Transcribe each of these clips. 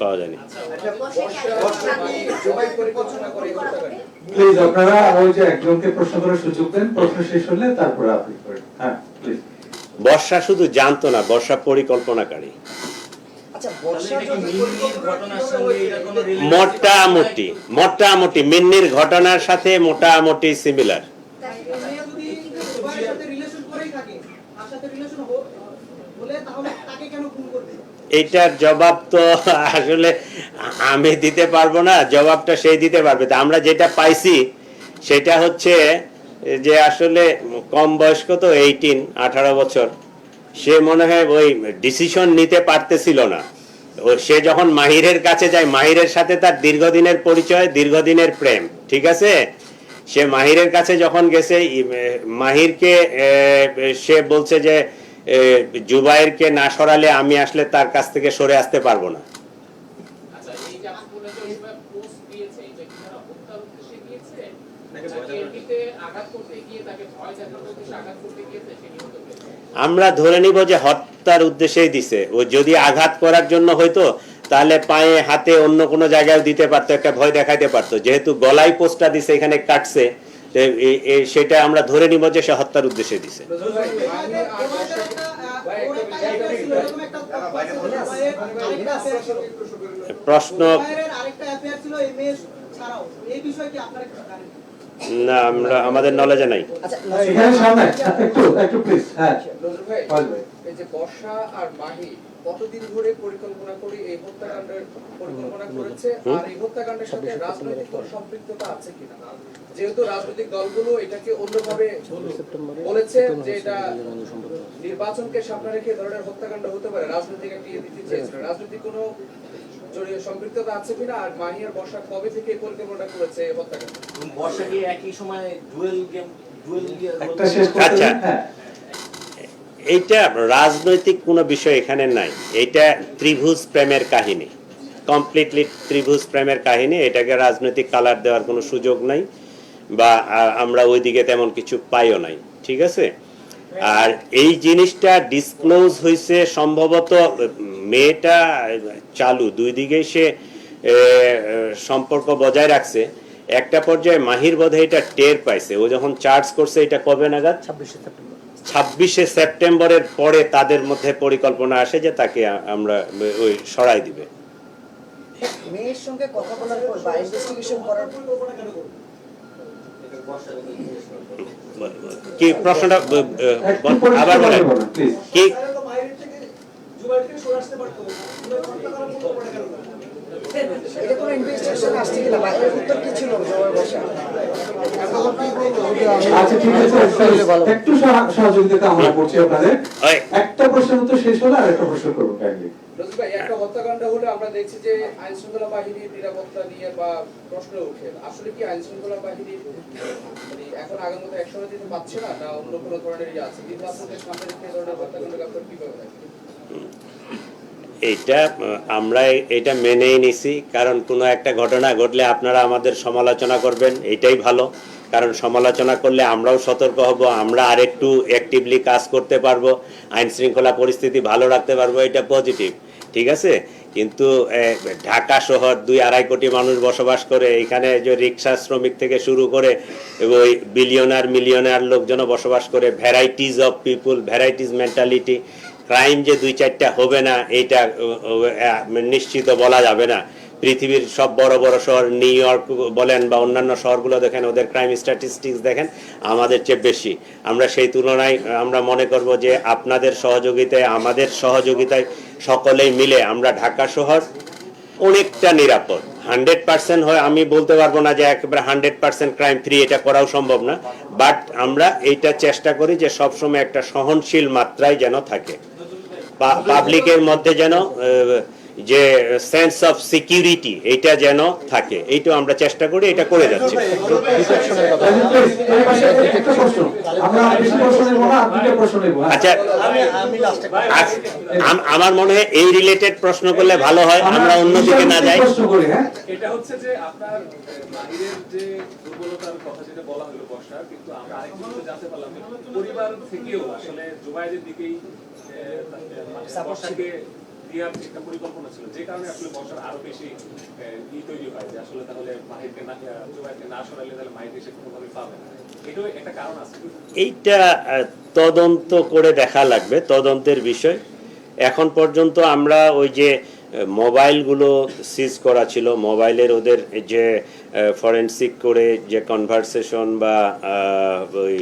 পাওয়া যায়নি। প্লিজ আপনারা ওই যে একজনকে প্রশ্ন করার সুযোগ দেন প্রশ্ন শেষ হলে তারপরে আপনি করেন। হ্যাঁ প্লিজ বর্ষা শুধু জানতো না বর্ষা পরিকল্পনাকারী। আচ্ছা মোটামুটি মোটামুটি মিন্নির ঘটনার সাথে মোটামুটি সিমিলার মেয়ে যদি উভয়ের সাথে রিলেশন করেই থাকে তার সাথে রিলেশন হলে তাহলে তাকে কেন খুন এইটার জবাব তো আসলে আমি দিতে পারব না, জবাবটা সেই দিতে পারবে। তো আমরা যেটা পাইছি, সেটা হচ্ছে যে আসলে কম বয়স্ক তো এইটিন আঠারো বছর, সে মনে হয় ওই ডিসিশন নিতে পারতেছিল না। ও সে যখন মাহিরের কাছে যায়, মাহিরের সাথে তার দীর্ঘদিনের পরিচয়, দীর্ঘদিনের প্রেম, ঠিক আছে? সে মাহিরের কাছে যখন গেছে মাহিরকে সে বলছে যে জুবাইরকে না সরালে আমি আসলে তার কাছ থেকে সরে আসতে পারব না আচ্ছা আমরা ধরে নিব যে হত্যার উদ্দেশ্যেই দিছে ও যদি আঘাত করার জন্য হয়তো তাহলে পায়ে হাতে অন্য কোনো জায়গায় দিতে পারতো একটা ভয় দেখাইতে পারতো যেহেতু গলায় পোস্টটা দিছে এখানে কাটছে সেটা আমরা ধরে নিব যে সে হত্যার উদ্দেশ্যে দিছে প্রশ্ন জুবাইয়ের আরেকটা affair ছিল এই মেয়ে ছাড়াও এই বিষয়ে কি আপনারা কিছু জানেন না আমরা আমাদের নলেজে নাই। আচ্ছা একটু একটু প্লিজ হ্যাঁ। নজরুল ভাই বল ভাই এই যে বর্ষা আর মাহি কতদিন ধরে পরিকল্পনা করে এই হত্যাকাণ্ডের পরিকল্পনা করেছে? আর এই হত্যাকাণ্ডের সাথে রাজনৈতিক কোনো সম্পৃক্ততা আছে কিনা? যেহেতু রাজনৈতিক দলগুলো এটাকে অন্যভাবে বলেছে যে এটা নির্বাচনকে সামনে রেখে ধরনের হত্যাকাণ্ড হতে পারে। রাজনৈতিক একটি ইয়ে দিতে চেয়েছিল। রাজনৈতিক কোনো জড়িয়ে সম্পৃক্ততা আছে কিনা? আর মাহি বর্ষা কবে থেকে পরিকল্পনা করেছে হত্যাকাণ্ড? বর্ষা কি একই সময় ডুয়েল গেম ডুয়েল একটা শেষ করতে। দিন, এইটা রাজনৈতিক কোনো বিষয় এখানে নাই। এটা ত্রিভুজ প্রেমের কাহিনী। কমপ্লিটলি ত্রিভুজ প্রেমের কাহিনী। এটাকে রাজনৈতিক কালার দেওয়ার কোনো সুযোগ নাই বা আমরা ওইদিকে তেমন কিছু পাইও নাই। ঠিক আছে? আর এই জিনিসটা ডিসক্লোজ হয়েছে সম্ভবত মেয়েটা চালু, দুই দিকেই সে সম্পর্ক বজায় রাখছে। একটা পর্যায়ে মাহির বোধে এটা টের পাইছে। ও যখন চার্জ করছে, এটা কবে নাগাদ? ছাব্বিশে সেপ্টেম্বরের পরে তাদের মধ্যে পরিকল্পনা আসে যে তাকে আমরা ওই সরাই দিবে। মেয়ের সঙ্গে কথা বলার পর বা ইনভেস্টিগেশন করার কি প্রশ্নটা আবার বলেন। কি এটা কোনো ইনভেস্টিগেশন আসছে কিনা বা এর উত্তর কি ছিল আচ্ছা ঠিক আছে একটু সহযোগিতা আমরা করছি আপনাদের। একটা প্রশ্নের উত্তর শেষ হলে আর একটা প্রশ্ন করব কাইন্ডলি ভাই একটা হত্যাকাণ্ড হলে আমরা দেখছি যে আইন শৃঙ্খলা বাহিনীর নিরাপত্তা নিয়ে বা প্রশ্ন ওঠে। আসলে কি আইন শৃঙ্খলা বাহিনীর মানে এখন আগের মতো একসময় দিতে পারছে না না অন্য কোনো ধরনের আছে? নির্বাচনকে সামনে রেখে এই ধরনের হত্যাকাণ্ডকে আপনার কীভাবে এইটা আমরা এটা মেনেই নিছি, কারণ কোনো একটা ঘটনা ঘটলে আপনারা আমাদের সমালোচনা করবেন, এটাই ভালো। কারণ সমালোচনা করলে আমরাও সতর্ক হব, আমরা আরেকটু অ্যাক্টিভলি কাজ করতে পারব আইন শৃঙ্খলা পরিস্থিতি ভালো রাখতে পারব, এটা পজিটিভ ঠিক আছে? কিন্তু ঢাকা শহর দুই আড়াই কোটি মানুষ বসবাস করে, এখানে যে রিক্সা শ্রমিক থেকে শুরু করে, ওই বিলিয়নার মিলিয়নার লোকজনও বসবাস করে varieties of people varieties mentality crime যে দুই চারটা হবে না আহ, নিশ্চিত বলা যাবে না। পৃথিবীর সব বড় বড় শহর নিউ ইয়র্ক বলেন বা অন্যান্য শহরগুলো দেখেন ওদের ক্রাইম স্ট্যাটিস্টিক্স দেখেন আমাদের চেয়ে বেশি। আমরা সেই তুলনায় আমরা মনে করব যে আপনাদের সহযোগিতায় আমাদের সহযোগিতায় সকলেই মিলে আমরা ঢাকা শহর অনেকটা নিরাপদ। হান্ড্রেড পার্সেন্ট হয় আমি বলতে পারব না যে একেবারে হান্ড্রেড পার্সেন্ট ক্রাইম ফ্রি এটা করাও সম্ভব না। বাট আমরা এইটা চেষ্টা করি যে সবসময় একটা সহনশীল মাত্রায় যেন থাকে। পাবলিকের মধ্যে যেন যে সেন্স অফ সিকিউরিটি এটা যেন থাকে এইটা আমরা চেষ্টা করি, এটা করে যাচ্ছি। আচ্ছা আমার মনে হয় এই রিলেটেড প্রশ্ন করলে ভালো হয়, আমরা অন্যদিকে না যাই এটা হচ্ছে যে আপনার কথা যেটা বলা হলো কিন্তু আমরা জানতে পারলাম পরিবার থেকেও আসলে জুবাইরের দিকেই বর্ষাকে দেওয়ার একটা পরিকল্পনা ছিল। যে কারণে আসলে বর্ষার আরও বেশি ই তৈরি হয় যে আসলে তাহলে মাহিরকে না, জুবাইরকে না তাহলে মাহির এসে কোনোভাবে পাবে না। এইটা তদন্ত করে দেখা লাগবে, তদন্তের বিষয়। এখন পর্যন্ত আমরা ওই যে মোবাইলগুলো সিজ করা ছিল। মোবাইলের ওদের যে ফরেন্সিক করে যে কনভারসেশন বা ওই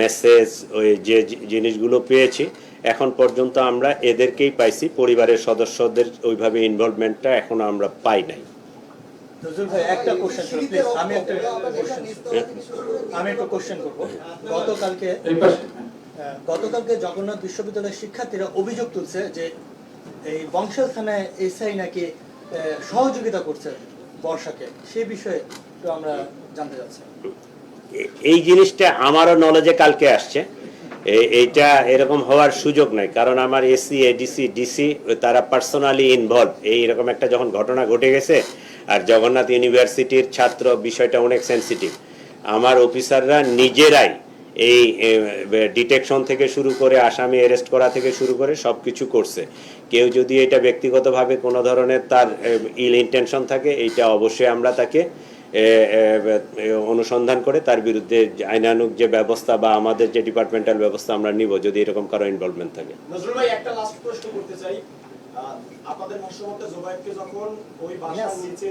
মেসেজ ওই যে জিনিসগুলো পেয়েছি এখন পর্যন্ত আমরা এদেরকেই পাইছি। পরিবারের সদস্যদের ওইভাবে ইনভলভমেন্টটা এখনও আমরা পাই নাই। একটা কোশ্চেন আমি একটা কোশ্চেন আমি একটা কোশ্চেন করব। গতকালকে এই পাশে। আহ, গতকালকে জগন্নাথ বিশ্ববিদ্যালয়ের শিক্ষার্থীরা অভিযোগ তুলছে যে এই বংশাল থানায় এসআই নাকি সহযোগিতা করছে বর্ষাকে সেই বিষয়ে একটু আমরা জানতে চাচ্ছি। এ- এই জিনিসটা আমারও নলেজে কালকে আসছে। এইটা এরকম হওয়ার সুযোগ নাই, কারণ আমার এসি এডিসি ডিসি তারা পার্সোনালি ইনভলভ এই এরকম একটা যখন ঘটনা ঘটে গেছে, আর জগন্নাথ ইউনিভার্সিটির ছাত্র বিষয়টা অনেক সেন্সিটিভ আমার অফিসাররা নিজেরাই এই ডিটেকশন থেকে শুরু করে, আসামি অ্যারেস্ট করা থেকে শুরু করে সব কিছু করছে। কেউ যদি এটা ব্যক্তিগতভাবে কোনো ধরনের তার ইল ইন্টেনশন থাকে এইটা অবশ্যই আমরা তাকে অনুসন্ধান করে তার বিরুদ্ধে যে আইনানুগ যে ব্যবস্থা বা আমাদের যে ডিপার্টমেন্টাল ব্যবস্থা আমরা নিব যদি এরকম কারও ইনভলভমেন্ট থাকে। নজরুল ভাই একটা লাস্ট প্রশ্ন করতে চাই। আপনাদের ভাষ্যমতে জোবাইরকে যখন ওই বাসার নিচে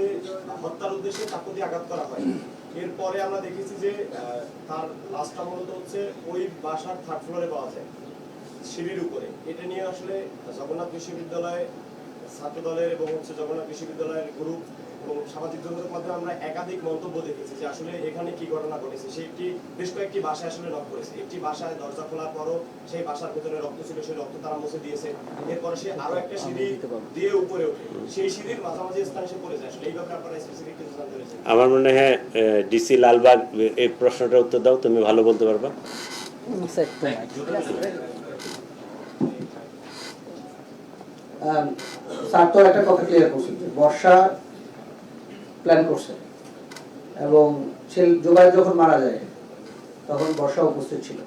হত্যার উদ্দেশ্যে চাকু দিয়ে আঘাত করা হয় এরপরে আমরা দেখেছি যে তার লাশটা মূলত হচ্ছে ওই বাসার থার্ড ফ্লোরে পাওয়া যায়। সিঁড়ির উপরে। এটা নিয়ে আসলে জগন্নাথ বিশ্ববিদ্যালয় ছাত্র দলের এবং হচ্ছে জগন্নাথ বিশ্ববিদ্যালয়ের গ্রুপ এবং সামাজিক যোগাযোগ মাধ্যমে আমরা একাধিক মন্তব্য দেখেছি যে আসলে এখানে কি ঘটনা ঘটেছে। সে একটি বেশ কয়েকটি বাসায় আসলে নক করেছে একটি বাসায় দরজা খোলার পরও সেই বাসার ভেতরে রক্ত ছিল সেই রক্ত তারা মুছে দিয়েছে। এরপরে সে আরও একটা সিঁড়ি দিয়ে উপরে ওঠে। সেই সিঁড়ির মাঝামাঝি স্থানে সে পড়ে যায়। আসলে এই ব্যাপারে আপনারা স্পেসিফিক কিছু জানতে পেরেছেন আমার মনে হয় ডিসি লালবাগ এই প্রশ্নটার উত্তর দাও তুমি ভালো বলতে পারবা। আম, স্যার তো একটা কথা ক্লিয়ার করছে যে বর্ষা প্ল্যান করছে। এবং সে জুবাই যখন মারা যায়, তখন বর্ষা উপস্থিত ছিল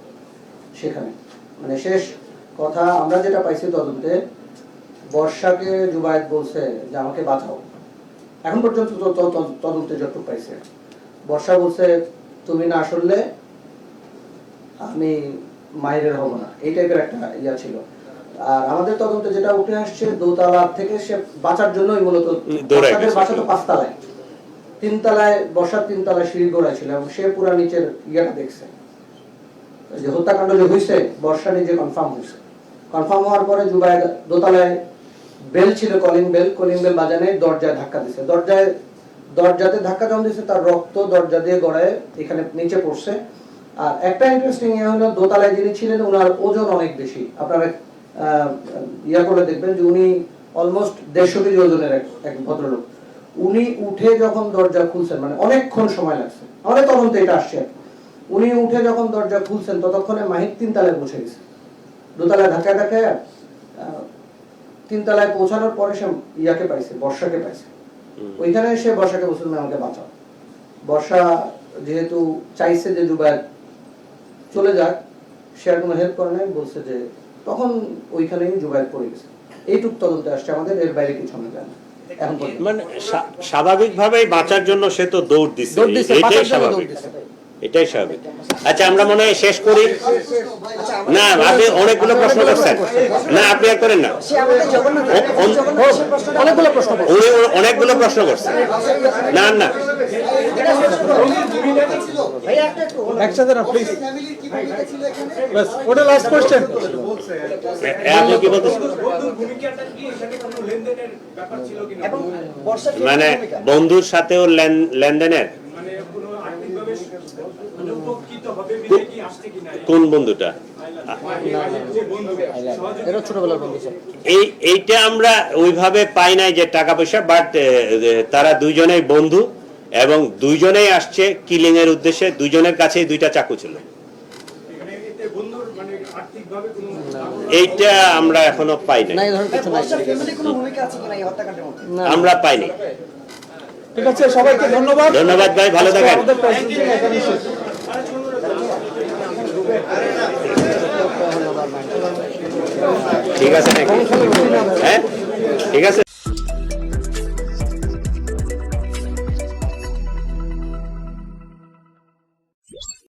সেখানে। মানে শেষ কথা আমরা যেটা পাইছি তদন্তে, বর্ষাকে জুবাইদ বলছে যে আমাকে বাঁচাও। এখন পর্যন্ত তদন্তে যতটুকু পাইছে। বর্ষা বলছে, তুমি না আসলে আমি মায়ের হব না। এই টাইপের একটা ইয়া ছিল। আর আমাদের তদন্তে যেটা উঠে আসছে দোতলা থেকে সে বাঁচার জন্যই মূলত বর্ষাকে তো পাঁচতলায় তিনতলায় বসার তিনতলায় সিঁড়ি গোড়া ছিল এবং সে পুরা নিচের ইয়েটা দেখছে। যে হত্যাকাণ্ড যে হয়েছে বর্ষা নিজে কনফার্ম হয়েছে কনফার্ম হওয়ার পরে জুবাই দোতলায় বেল ছিল কলিং বেল কলিং বেল বাজানে দরজায় ধাক্কা দিছে। দরজায় দরজাতে ধাক্কা যখন দিছে তার রক্ত দরজা দিয়ে গড়ায় এখানে নিচে পড়ছে। আর একটা ইন্টারেস্টিং ইয়ে হলো দোতলায় যিনি ছিলেন ওনার ওজন অনেক বেশি। আপনারা ইয়া করে দেখবেন যে উনি অলমোস্ট দেড়শো কেজি ওজনের এক ভদ্রলোক। উনি উঠে যখন দরজা খুলছেন মানে অনেকক্ষণ সময় লাগছে। আমাদের তদন্তে এটা আসছে উনি উঠে যখন দরজা খুলছেন ততক্ষণে মাহির তিনতলায় পৌঁছে গেছে। দোতলায় ধাক্কায় আহ, তিনতলায় পৌঁছানোর পরে সে ইয়াকে পাইছে বর্ষাকে পাইছে। ওইখানে সে বর্ষাকে বলছিল আমাকে বাঁচাও। বর্ষা যেহেতু চাইছে যে জুবায়ের চলে যাক সে আর কোনো হেল্প করে নাই বলছে যে তখন ওইখানেই জুবায়ের পড়ে গেছে এইটুক তদন্তে আসছে আমাদের এর বাইরে কিছু আমরা জানি। মানে স্বাভাবিকভাবেই বাঁচার জন্য সে তো দৌড় দিচ্ছে দিছে, এটাই স্বাভাবিক। এটাই স্বাভাবিক। আচ্ছা আমরা মনে হয় শেষ করি। না আপনি অনেকগুলো প্রশ্ন করছেন। না আপনি আর করেন না। অনেকগুলো প্রশ্ন উনি অনেকগুলো প্রশ্ন করছেন না না। একসাথে না প্লিজ ফ্যামিলির কি ভূমিকা ছিল এখানে বাস ওটা লাস্ট কোশ্চেন কি মানে বন্ধুর সাথেও লেনদেনের? মানে কোনো বন্ধুটা? এই এইটা আমরা ওইভাবে পাই নাই যে টাকা পয়সা বাট তারা দুইজনেই বন্ধু এবং দুইজনেই আসছে কিলিং এর উদ্দেশ্যে দুইজনের কাছেই দুইটা চাকু ছিল এখানে এতে বন্ধুর মানে আর্থিকভাবে কোনো এইটা আমরা এখনও পাই নাই। এই ধরনের কিছু নাই। বর্ষার ফ্যামিলি কোনো ভূমিকা আছে কিনা এই হত্যাকাণ্ডের মধ্যে? আমরা পাইনি ঠিক আছে সবাইকে ধন্যবাদ। ধন্যবাদ ভাই ভালো থাকেন। ঠিক আছে হ্যাঁ? ঠিক আছে।